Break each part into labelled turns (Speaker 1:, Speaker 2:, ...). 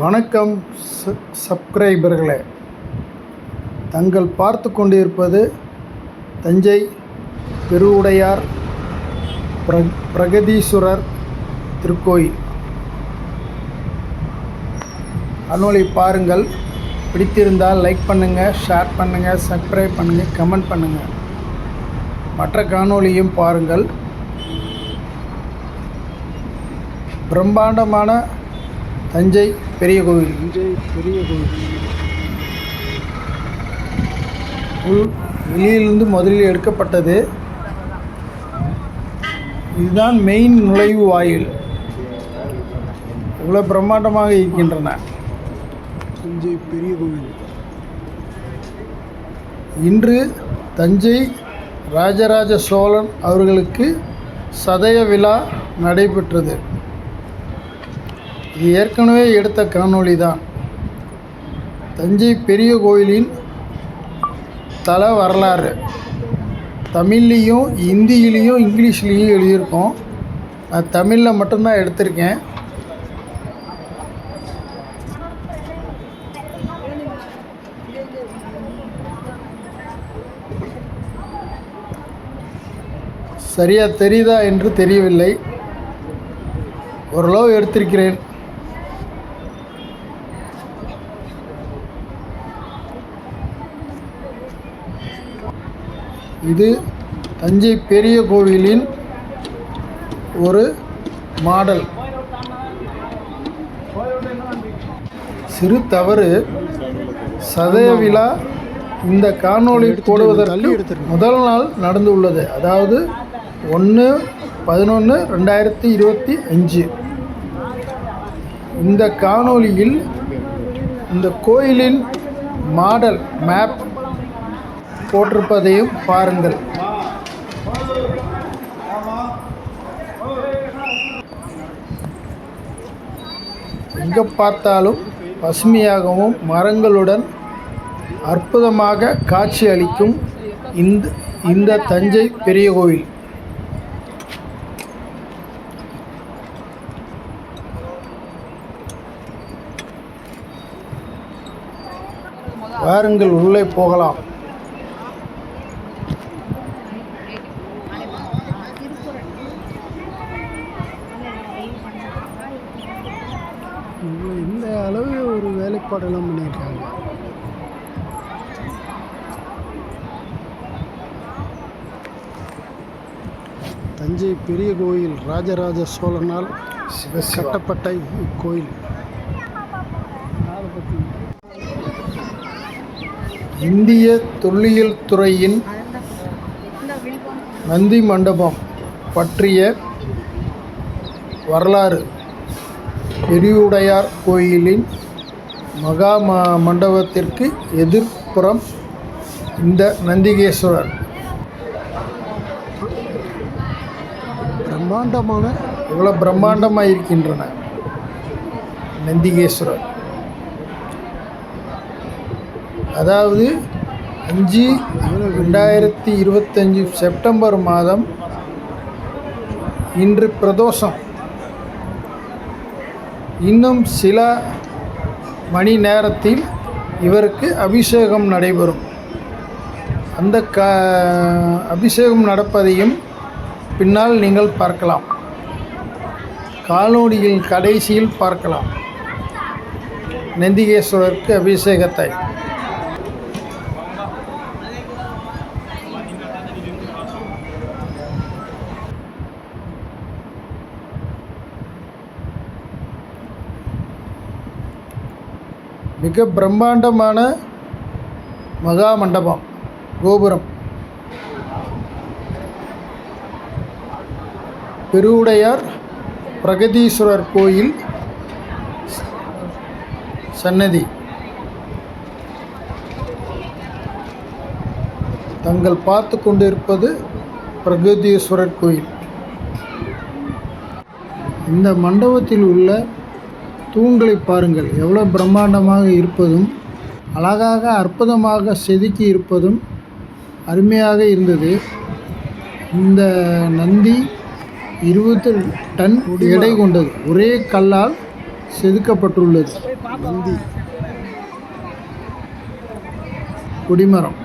Speaker 1: வணக்கம் சப்ஸ்கிரைபர்களே. தங்கள் பார்த்து கொண்டிருப்பது தஞ்சை பெருவுடையார் பிர பிரகதீஸ்வரர் திருக்கோயில். அனுமதி பாருங்கள். பிடித்திருந்தால் லைக் பண்ணுங்கள் ஷேர் பண்ணுங்கள் சப்ஸ்கிரைப் பண்ணுங்கள் கமெண்ட் பண்ணுங்கள் மற்ற காணொளியும் பாருங்கள். பிரம்மாண்டமான தஞ்சை பெரிய கோவில். தஞ்சை பெரிய கோவில். உள் வெளியிலிருந்து முதலில் எடுக்கப்பட்டது. இதுதான் மெயின் நுழைவு வாயில். இவ்வளோ பிரம்மாண்டமாக இருக்கின்றன.
Speaker 2: தஞ்சை பெரிய கோவில்.
Speaker 1: இன்று தஞ்சை ராஜராஜ சோழன் அவர்களுக்கு சதய விழா நடைபெற்றது. ஏற்கனவே எடுத்த காணொளி தான் தஞ்சை பெரிய கோயிலின் தல வரலாறு. தமிழ்லேயும் ஹிந்தியிலையும் இங்கிலீஷ்லேயும் எழுதியிருக்கோம். நான் தமிழில் மட்டும்தான் எடுத்திருக்கேன். சரியா தெரியுதா என்று தெரியவில்லை. ஓரளவு எடுத்திருக்கிறேன். இது தஞ்சை பெரிய கோவிலின் ஒரு மாடல். சிறு தவறு சதய விழா இந்த காணொளி போடுவதற்கு முதல் நாள் நடந்துள்ளது. அதாவது ஒன்று பதினொன்று ரெண்டாயிரத்தி இருபத்தி அஞ்சு. இந்த காணொளியில் இந்த கோயிலின் மாடல் மேப் போட்டிருப்பதையும் பாருங்கள். எங்கே பார்த்தாலும் பசுமையாகவும் மரங்களுடன் அற்புதமாக காட்சி அளிக்கும் இந்த இந்த தஞ்சை பெரிய கோவில். வாருங்கள் உள்ளே போகலாம்
Speaker 2: இவ்வளோ இந்த அளவு ஒரு வேலைப்பாடெல்லாம் பண்ணியிருக்காங்க தஞ்சை பெரிய கோயில் ராஜராஜ சோழனால் கட்டப்பட்ட இக்கோயில்.
Speaker 1: இந்திய தொல்லியல் துறையின் நந்தி மண்டபம் பற்றிய வரலாறு. பெரியுடையார் கோயிலின் மகா மண்டபத்திற்கு எதிர்ப்புறம் இந்த நந்திகேஸ்வரர்
Speaker 2: பிரம்மாண்டமான
Speaker 1: இவ்வளோ பிரம்மாண்டமாக இருக்கின்றன நந்திகேஸ்வரர். அதாவது அஞ்சு ரெண்டாயிரத்தி இருபத்தஞ்சி செப்டம்பர் மாதம் இன்று பிரதோஷம். இன்னும் சில மணி நேரத்தில் இவருக்கு அபிஷேகம் நடைபெறும். அந்த க அபிஷேகம் நடப்பதையும் பின்னால் நீங்கள் பார்க்கலாம். காலோடியில் கடைசியில் பார்க்கலாம். நந்திகேஸ்வரருக்கு அபிஷேகத்தை. மிக பிரம்மாண்டமான மகா மண்டபம் கோபுரம். பெருவுடையார் பிரகதீஸ்வரர் கோயில் சன்னதி. தங்கள் பார்த்து கொண்டிருப்பது பிரகதீஸ்வரர் கோயில். இந்த மண்டபத்தில் உள்ள தூண்களை பாருங்கள். எவ்வளோ பிரம்மாண்டமாக இருப்பதும் அழகாக அற்புதமாக செதுக்கி இருப்பதும் அருமையாக இருந்தது. இந்த நந்தி இருபத்தி டன் எடை கொண்டது. ஒரே கல்லால் செதுக்கப்பட்டுள்ளது.
Speaker 2: நந்தி
Speaker 1: கொடிமரம்.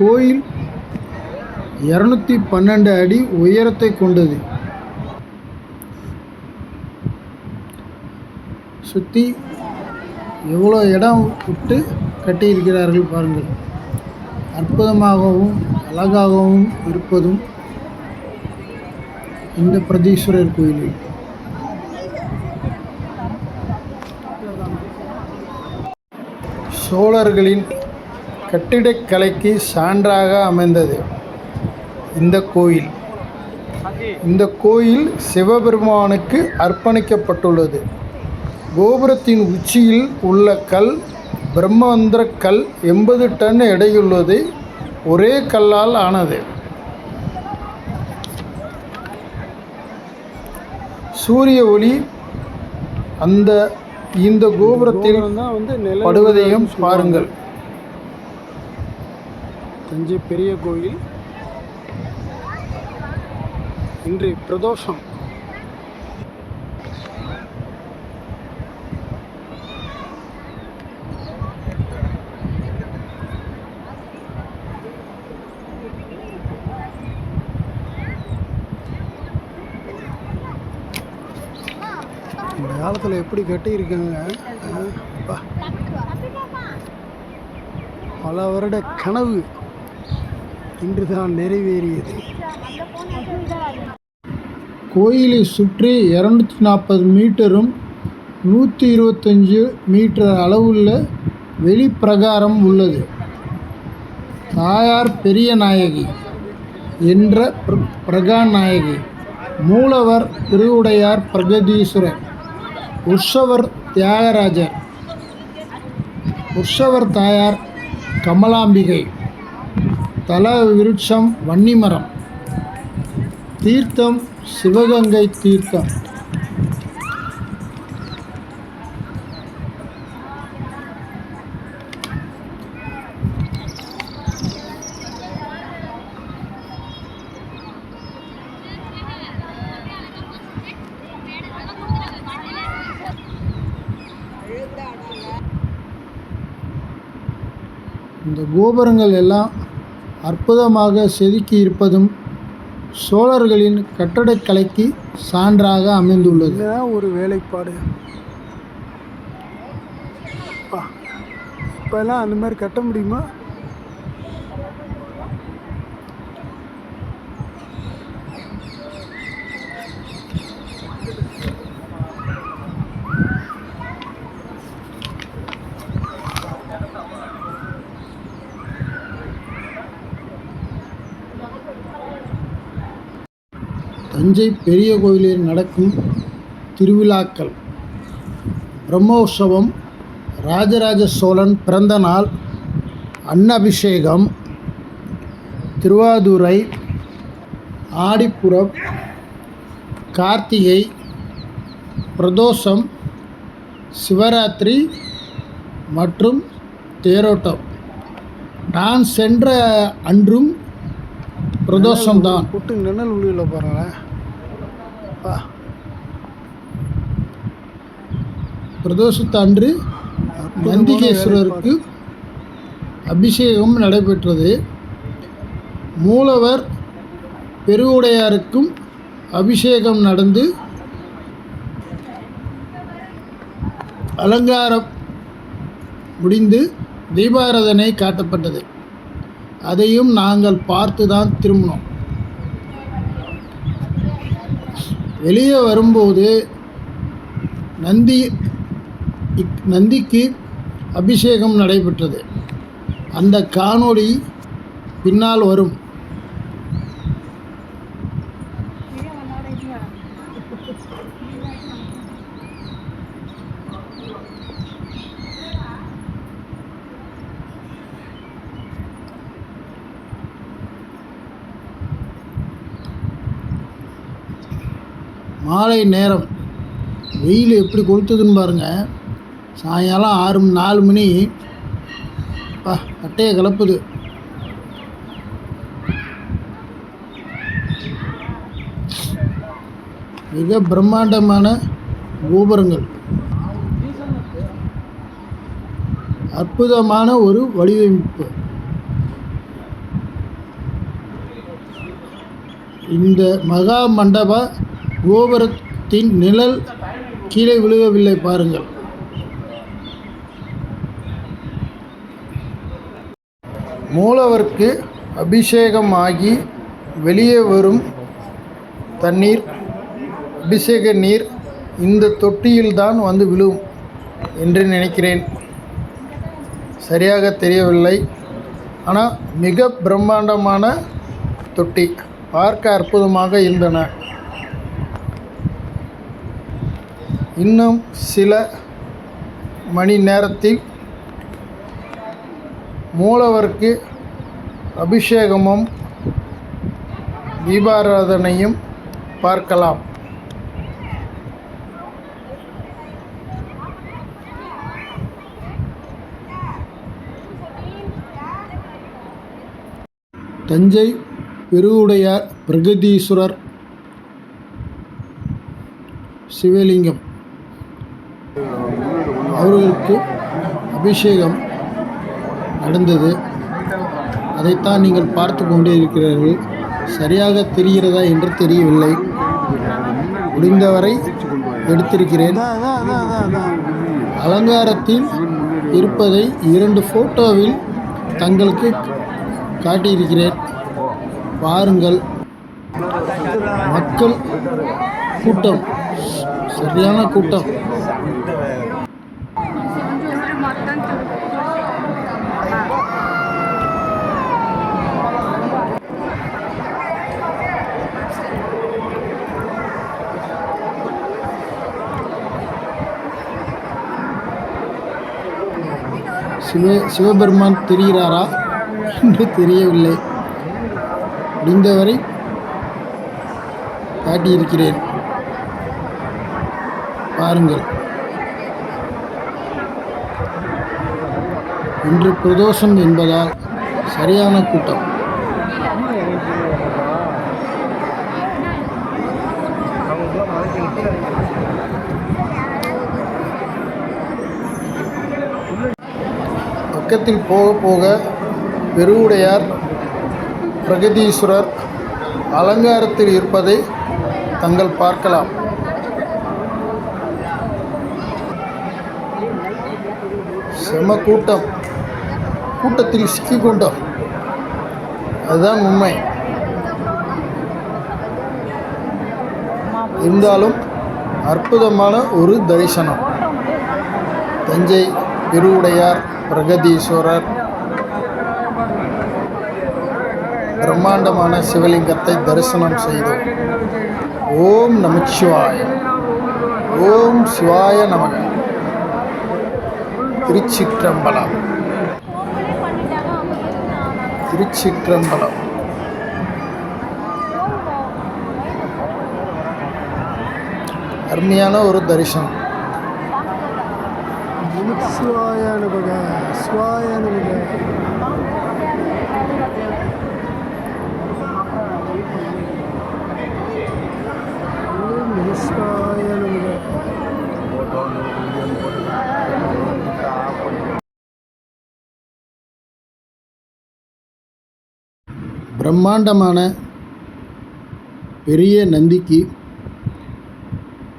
Speaker 1: கோயில் இரநூத்தி பன்னெண்டு அடி உயரத்தை கொண்டது. சுற்றி எவ்வளோ இடம் விட்டு கட்டியிருக்கிறார்கள் பாருங்கள். அற்புதமாகவும் அழகாகவும் இருப்பதும் இந்த பிரதீஸ்வரர் கோயிலில். சோழர்களின் கட்டிடக்கலைக்கு சான்றாக அமைந்தது இந்த கோயில். இந்த கோயில் சிவபெருமானுக்கு அர்ப்பணிக்கப்பட்டுள்ளது. கோபுரத்தின் உச்சியில் உள்ள கல் பிரம்மந்திர கல் எண்பது டன் எடையுள்ளது ஒரே கல்லால் ஆனது. சூரிய ஒளி அந்த இந்த கோபுரத்தில்
Speaker 2: வந்து
Speaker 1: படுவதையும் பாருங்கள்.
Speaker 2: தஞ்சை பெரிய கோயில். இன்று பிரதோஷம். பக்கத்தில் எப்படி கட்டியிருக்காங்க? பல வருட கனவு இன்று தான் நிறைவேறியது.
Speaker 1: கோயிலை சுற்றி இரநூத்தி நாற்பது மீட்டரும் நூற்றி இருபத்தஞ்சு மீட்டர் அளவுள்ள வெளிப்பிரகாரம் உள்ளது. தாயார் பெரிய நாயகி என்ற பிரகாநாயகி மூலவர் திருவுடையார் பிரகதீஸ்வரர் உற்சவர் தியாகராஜர். உற்சவர் தாயார் கமலாம்பிகை. தல விருட்சம் வன்னிமரம். தீர்த்தம் சிவகங்கை தீர்த்தம். இந்த கோபுரங்கள் எல்லாம் அற்புதமாக செதுக்கி இருப்பதும் சோழர்களின் கட்டடக்கலைக்கு சான்றாக அமைந்துள்ளது.
Speaker 2: ஒரு வேலைப்பாடு? அப்பா, அந்த மாதிரி கட்ட முடியுமா?
Speaker 1: தஞ்சை பெரிய கோயிலில் நடக்கும் திருவிழாக்கள். பிரம்மோற்சவம் ராஜராஜ சோழன் பிறந்த நாள் அன்னபிஷேகம் திருவாதுரை ஆடிப்புறம் கார்த்திகை பிரதோஷம் சிவராத்திரி மற்றும் தேரோட்டம். நான் சென்ற அன்றும் பிரதோஷம்தான்.
Speaker 2: புட்டு நிழல் உள்ள பாருங்களேன். அப்பா,
Speaker 1: பிரதோஷத்து அன்று நந்திகேஸ்வரருக்கு அபிஷேகம் நடைபெற்றது. மூலவர் பெருவுடையாருக்கும் அபிஷேகம் நடந்து அலங்காரம் முடிந்து தீபாராதனை காட்டப்பட்டது. அதையும் நாங்கள் பார்த்து தான் திரும்பினோம். வெளியே வரும்போது நந்தி இக்- நந்திக்கு அபிஷேகம் நடைபெற்றது. அந்த காணொளி பின்னால் வரும். மாலை நேரம். வெயில் எப்படி கொளுத்துதுன்னு பாருங்கள் சாயங்காலம் ஆறு நாலு மணி. பா கட்டையை கிளப்புது மிக பிரம்மாண்டமான கோபுரங்கள். அற்புதமான ஒரு வடிவமைப்பு. இந்த மகா மண்டப கோபுரத்தின் நிழல் கீழே விழுகவில்லை பாருங்கள். மூலவருக்கு அபிஷேகமாகி வெளியே வரும் தண்ணீர் அபிஷேக நீர் இந்த தொட்டியில்தான் வந்து விழும் என்று நினைக்கிறேன். சரியாக தெரியவில்லை. ஆனால் மிக பிரம்மாண்டமான தொட்டி. பார்க்க அற்புதமாக இருந்தன. இன்னும் சில மணி நேரத்தில் மூலவருக்கு அபிஷேகமும் தீபாராதனையும் பார்க்கலாம். தஞ்சை பெருவுடையார் பிரகதீஸ்வரர் சிவலிங்கம். அவர்களுக்கு அபிஷேகம் நடந்தது. அதைத்தான் நீங்கள் பார்த்து கொண்டே இருக்கிறீர்கள். சரியாக தெரிகிறதா என்று தெரியவில்லை. முடிந்தவரை எடுத்திருக்கிறேன்.
Speaker 2: அதான் அதான் அதான் அதான்
Speaker 1: அலங்காரத்தில் இருப்பதை இரண்டு ஃபோட்டோவில் தங்களுக்கு காட்டியிருக்கிறேன். பாருங்கள். மக்கள் கூட்டம். சரியான கூட்டம். சிவ சிவபெருமான் தெரிகிறாரா? என்று தெரியவில்லை. முடிந்தவரை காட்டியிருக்கிறேன். பாருங்கள். இன்று பிரதோஷம் என்பதால் சரியான கூட்டம். பக்கத்தில் போக போக பெருவுடையார் பிரகதீஸ்வரர் அலங்காரத்தில் இருப்பதை தங்கள் பார்க்கலாம். செம கூட்டம் கூட்டத்தில் சிக்கிக்கொண்டோம். அதுதான் உண்மை. இருந்தாலும் அற்புதமான ஒரு தரிசனம். தஞ்சை பெருவுடையார் பிரகதீஸ்வரர் பிரம்மாண்டமான சிவலிங்கத்தை தரிசனம் செய்தோம். ஓம் நமச்சிவாய. ஓம் சிவாய நமக. திருச்சிற்றம்பலம். திருச்சிற்றம்பலம். அருமையான ஒரு தரிசனம்.
Speaker 2: சிவாய நமக. சிவாய நமக.
Speaker 1: பிரம்மாண்டமான பெரிய நந்திக்கு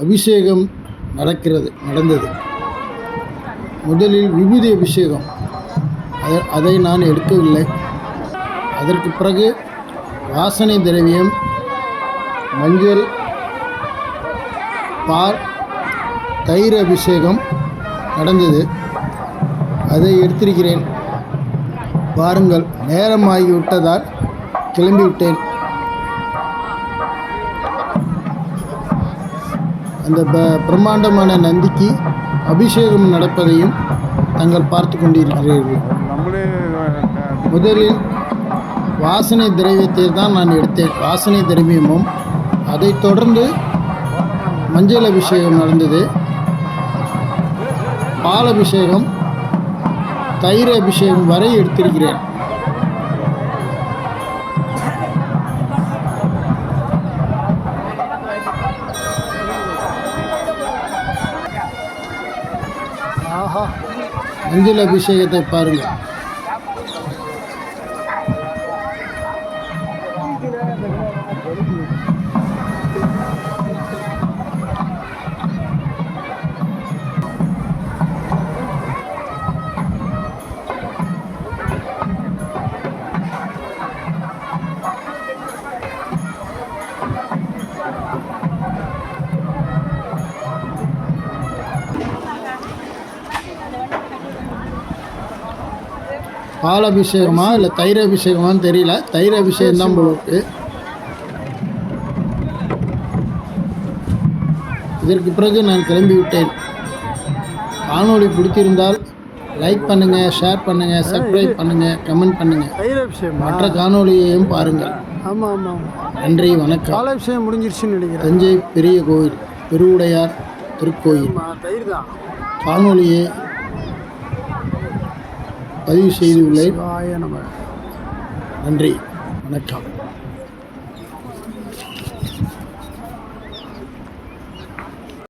Speaker 1: அபிஷேகம் நடக்கிறது நடந்தது. முதலில் விபூதி அபிஷேகம். அதை நான் எடுக்கவில்லை. அதற்கு பிறகு வாசனை திரவியம் மஞ்சள் பால் தயிர் அபிஷேகம் நடந்தது. அதை எடுத்திருக்கிறேன். பாருங்கள் கிளம்பிவிட்டேன். அந்த ப- பிரம்மாண்டமான நந்திக்கு அபிஷேகம் நடப்பதையும் தாங்கள் பார்த்து கொண்டிருக்கிறீர்கள். முதலில் வாசனை திரவியத்தை தான் நான் எடுத்தேன். வாசனை திரவியமும் அதைத் தொடர்ந்து மஞ்சள் அபிஷேகம் நடந்தது. பால் அபிஷேகம் தயிர் அபிஷேகம் வரை எடுத்திருக்கிறேன். மஞ்சள் அபிஷேகத்தை பாருங்கள். பால் அபிஷேகமா இல்லை தயிர் அபிஷேகமான்னு தெரியல. தயிர் அபிஷேகம் தான் இருக்கு. இதற்கு பிறகு நான் கிளம்பி விட்டேன். காணொளி பிடித்திருந்தால் லைக் பண்ணுங்கள் ஷேர் பண்ணுங்கள் சப்ஸ்கிரைப் பண்ணுங்கள் கமெண்ட் பண்ணுங்கள் மற்ற காணொளியையும் பாருங்கள்.
Speaker 2: ஆமாம் ஆமாம்
Speaker 1: நன்றி வணக்கம்.
Speaker 2: பால் அபிஷேகம் முடிஞ்சிருச்சுன்னு நினைக்கிறேன்.
Speaker 1: தஞ்சை பெரிய கோயில் பெருவுடையார் திருக்கோயில். காணொளியை பதிவு செய்துள்ளேன். நன்றி. வணக்கம்.